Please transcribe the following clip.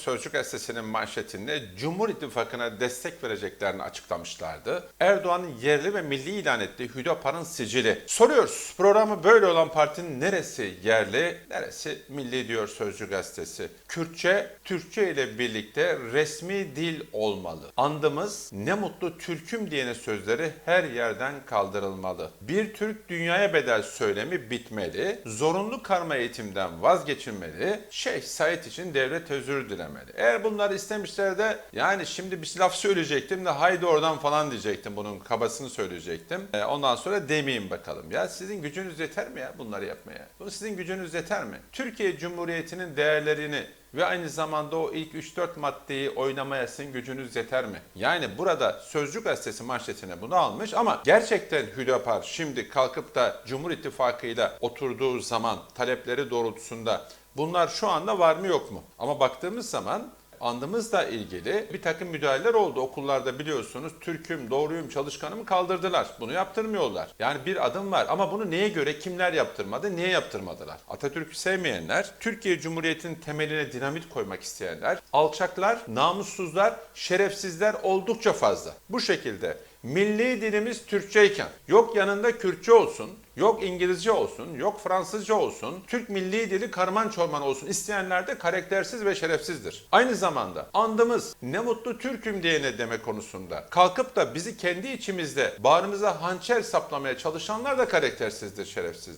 Sözcük gazetesinin manşetinde Cumhur İttifakı'na destek vereceklerini açıklamışlardı. Erdoğan'ın yerli ve milli ilan ettiği Hüdapar'ın sicili. Soruyoruz programı böyle olan partinin neresi yerli, neresi milli diyor Sözcük gazetesi. Kürtçe, Türkçe ile birlikte resmi dil olmalı. Andımız ne mutlu Türk'üm diyene sözleri her yerden kaldırılmalı. Bir Türk dünyaya bedel söylemi bitmeli. Zorunlu karma eğitimden vazgeçilmeli. Şeyh Said için devlet özür dilemeli. Eğer bunları istemişler de yani şimdi bir laf söyleyecektim de haydi oradan falan diyecektim. Bunun kabasını söyleyecektim. E, ondan sonra demeyeyim bakalım. Ya sizin gücünüz yeter mi ya bunları yapmaya? Bunu sizin gücünüz yeter mi? Türkiye Cumhuriyeti'nin değerlerini ve aynı zamanda o ilk 3-4 maddeyi oynamaya sizin gücünüz yeter mi? Yani burada Sözcü Gazetesi manşetine bunu almış ama gerçekten Hüdapar şimdi kalkıp da Cumhur İttifakı'yla oturduğu zaman talepleri doğrultusunda bunlar şu anda var mı yok mu? Ama baktığımız zaman andımızla ilgili bir takım müdahaleler oldu. Okullarda biliyorsunuz Türk'üm, doğruyum, çalışkanımı kaldırdılar. Bunu yaptırmıyorlar. Yani bir adım var ama bunu neye göre kimler yaptırmadı, niye yaptırmadılar? Atatürk'ü sevmeyenler, Türkiye Cumhuriyeti'nin temeline dinamit koymak isteyenler, alçaklar, namussuzlar, şerefsizler oldukça fazla. Bu şekilde milli dilimiz Türkçeyken yok yanında Kürtçe olsun, yok İngilizce olsun, yok Fransızca olsun, Türk milli dili karman çorman olsun isteyenler de karaktersiz ve şerefsizdir. Aynı zamanda andımız ne mutlu Türk'üm diyene deme konusunda kalkıp da bizi kendi içimizde bağrımıza hançer saplamaya çalışanlar da karaktersizdir, şerefsizdir.